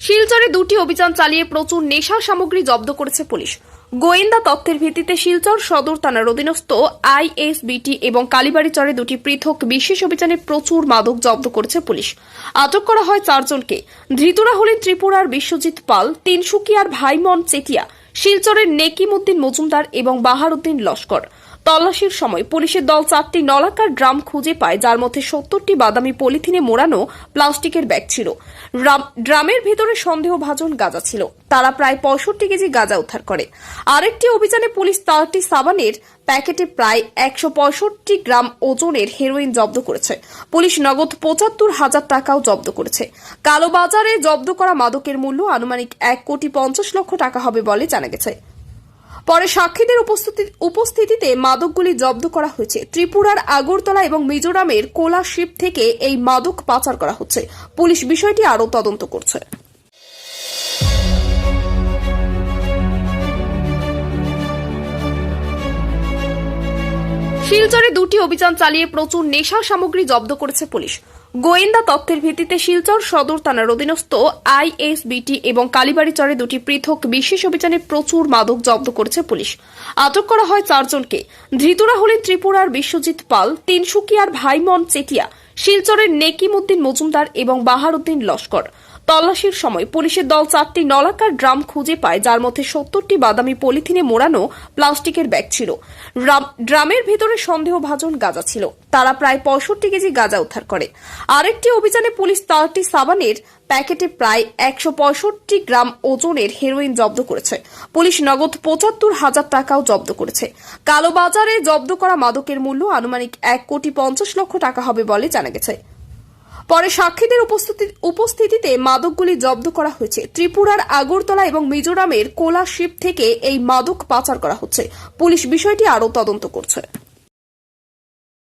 শিলচরে দুটি অভিযান চালিয়ে প্রচুর নেশা সামগ্রী জব্দ করেছে পুলিশ। গোয়েন্দা তথ্যের ভিত্তিতে শিলচর সদর থানার অধীনস্থ আইএসবিটি এবং কালীবাড়িচরে দুটি পৃথক বিশেষ অভিযানে প্রচুর মাদক জব্দ করেছে পুলিশ। আটক করা হয় চারজনকে। ধৃতরা হলেন ত্রিপুরার বিশ্বজিৎ পাল, তিনসুকিয়ার ভাইমন চেটিয়া শিলচরের নেকিমুদ্দিন মজুমদার এবং বাহারুদ্দিন লস্কর। তল্লাশির সময় পুলিশের দল চারটি নলাকার ড্রাম খুঁজে পায়, যার মধ্যে সত্তরটি বাদামি পলিথিনে মোড়ানো প্লাস্টিকের ব্যাগ ছিল। ড্রাম- ড্রামের ভেতরে সন্দেহভাজন গাঁজা ছিল। তারা প্রায় পঁয়ষট্টি কেজি গাঁজা উদ্ধার করে। আরেকটি অভিযানে পুলিশ তারটি সাবানের প্যাকেটে প্রায় একশো পঁয়ষট্টি গ্রাম ওজনের হেরোইন জব্দ করেছে। পুলিশ নগদ পঁচাত্তর হাজার টাকাও জব্দ করেছে। কালোবাজারে জব্দ করা মাদকের মূল্য আনুমানিক এক কোটি পঞ্চাশ লক্ষ টাকা হবে বলে জানা গেছে। পরে সাক্ষীদের উপস্থিতি- উপস্থিতিতে মাদকগুলি জব্দ করা হয়েছে। ত্রিপুরার আগরতলা এবং মিজোরামের কোলাশিপ থেকে এই মাদক পাচার করা হচ্ছে। পুলিশ বিষয়টি আরও তদন্ত করছে। শিলচরে দুটি অভিযান চালিয়ে প্রচুর নেশা সামগ্রী জব্দ করেছে পুলিশ। গোয়েন্দা তথ্যের ভিত্তিতে শিলচর সদর থানার অধীনস্থ আইএসবিটি এবং কালীবাড়িচরে দুটি পৃথক বিশেষ অভিযানে প্রচুর মাদক জব্দ করেছে পুলিশ। আটক করা হয় চারজনকে। ধৃতরা হলেন ত্রিপুরার বিশ্বজিৎ পাল, তিনসুকিয়ার ভাইমন চেটিয়া শিলচরের নেকিম উদ্দিন মজুমদার এবং বাহারুদ্দিন লস্কর। তল্লাশির সময় পুলিশের দল চারটি নলাকার ড্রাম খুঁজে পায়, যার মধ্যে সত্তরটি বাদামি পলিথিনে মোড়ানো প্লাস্টিকের ব্যাগ ছিল। ড্রাম- ড্রামের ভেতরে সন্দেহভাজন গাঁজা ছিল। তারা প্রায় পঁয়ষট্টি কেজি গাঁজা উদ্ধার করে। আরেকটি অভিযানে পুলিশ তারটি সাবানের প্যাকেটে প্রায় একশো পঁয়ষট্টি গ্রাম ওজনের হেরোইন জব্দ করেছে। পুলিশ নগদ পঁচাত্তর হাজার টাকাও জব্দ করেছে। কালোবাজারে জব্দ করা মাদকের মূল্য আনুমানিক এক কোটি পঞ্চাশ লক্ষ টাকা হবে বলে জানা গেছে। পরে সাক্ষীদের উপস্থিতি- উপস্থিতিতে মাদকগুলি জব্দ করা হয়েছে। ত্রিপুরার আগরতলা এবং মিজোরামের কোলা শিপ থেকে এই মাদক পাচার করা হচ্ছে। পুলিশ বিষয়টি আরও তদন্ত করছে।